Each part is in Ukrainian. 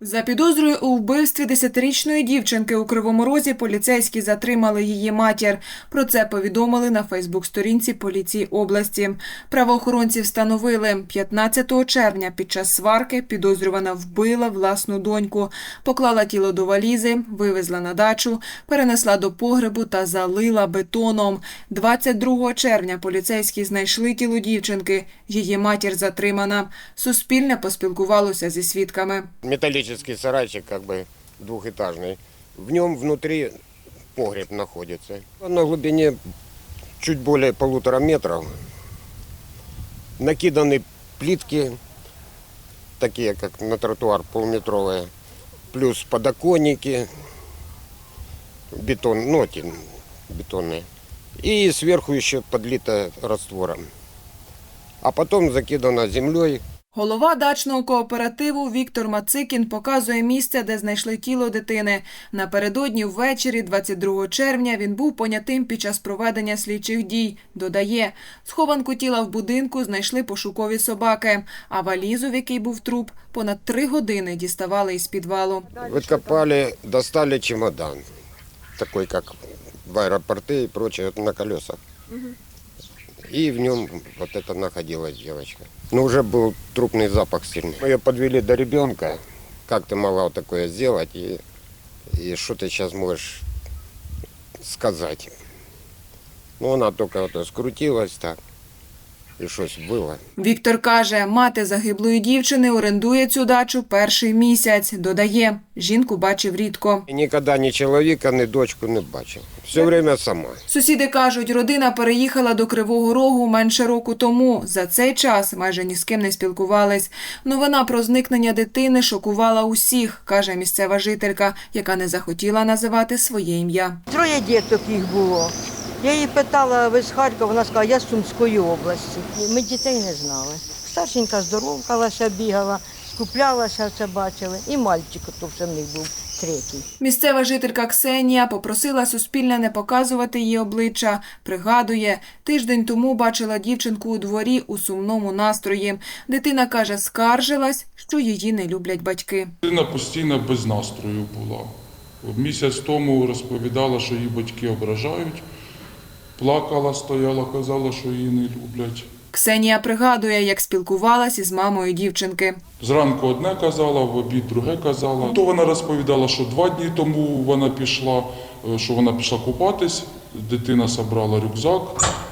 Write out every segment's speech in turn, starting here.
За підозрою у вбивстві десятирічної дівчинки у Кривому Розі поліцейські затримали її матір. Про це повідомили на Фейсбук-сторінці поліції області. Правоохоронці встановили 15 червня під час сварки підозрювана вбила власну доньку, поклала тіло до валізи, вивезла на дачу, перенесла до погребу та залила бетоном. 22 червня поліцейські знайшли тіло дівчинки. Її матір затримана. Суспільне поспілкувалося зі свідками. Металлический сарайчик, как бы двухэтажный. В нем внутри погреб находится. На глубине чуть более полутора метров накиданы плитки, такие как на тротуар, полметровые, плюс подоконники, бетон, ну, бетонные. И сверху еще подлито раствором. А потом закидано землей, Голова дачного кооперативу Віктор Мацикін показує місце, де знайшли тіло дитини. Напередодні ввечері, 22 червня, він був понятим під час проведення слідчих дій. Додає, схованку тіла в будинку знайшли пошукові собаки, а валізу, в якій був труп, понад три години діставали із підвалу. Выкопали, достали чемодан, такой как в аэропорты и прочее, вот на колесах. И в нем вот это находилась девочка. Но уже был трупный запах сильный. Мы ее подвели до ребенка. Как ты могла такое сделать? И, и что ты сейчас можешь сказать? Ну, она только вот скрутилась так. И что-то было. Віктор каже, мати загиблої дівчини орендує цю дачу перший місяць. Додає, жінку бачив рідко. И никогда ни человека, ни дочку не бачил. Все время сама. Сусіди кажуть, родина переїхала до Кривого Рогу менше року тому. За цей час майже ні з ким не спілкувались. Новина про зникнення дитини шокувала усіх, каже місцева жителька, яка не захотіла називати своє ім'я. Троє діток їх було. Я її питала, ви з Харкова, вона сказала, я з Сумської області. Ми дітей не знали. Старшенька здоровкалася, бігала, скуплялася, це бачили. І мальчик, то вже в них був третій. Місцева жителька Ксенія попросила Суспільне не показувати її обличчя. Пригадує, тиждень тому бачила дівчинку у дворі у сумному настрої. Дитина каже, скаржилась, що її не люблять батьки. Дитина постійно без настрою була. Місяць тому розповідала, що її батьки ображають, плакала, стояла, казала, що її не люблять. Ксенія пригадує, як спілкувалась із мамою дівчинки. Зранку одне казала, в обід друге казала. То вона розповідала, що два дні тому вона пішла, е, що вона пішла купатись, дитина зібрала рюкзак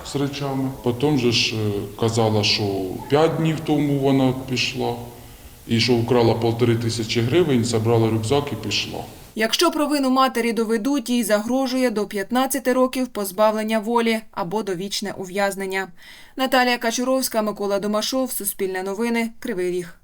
з речами. Потім же ж е, казала, що п'ять днів тому вона пішла, і що вкрала полтори тисячі гривень, зібрала рюкзак і пішла. Якщо провину матері доведуть, їй загрожує до 15 років позбавлення волі або довічне ув'язнення. Наталія Качуровська, Микола Домашов, Суспільне новини, Кривий Ріг.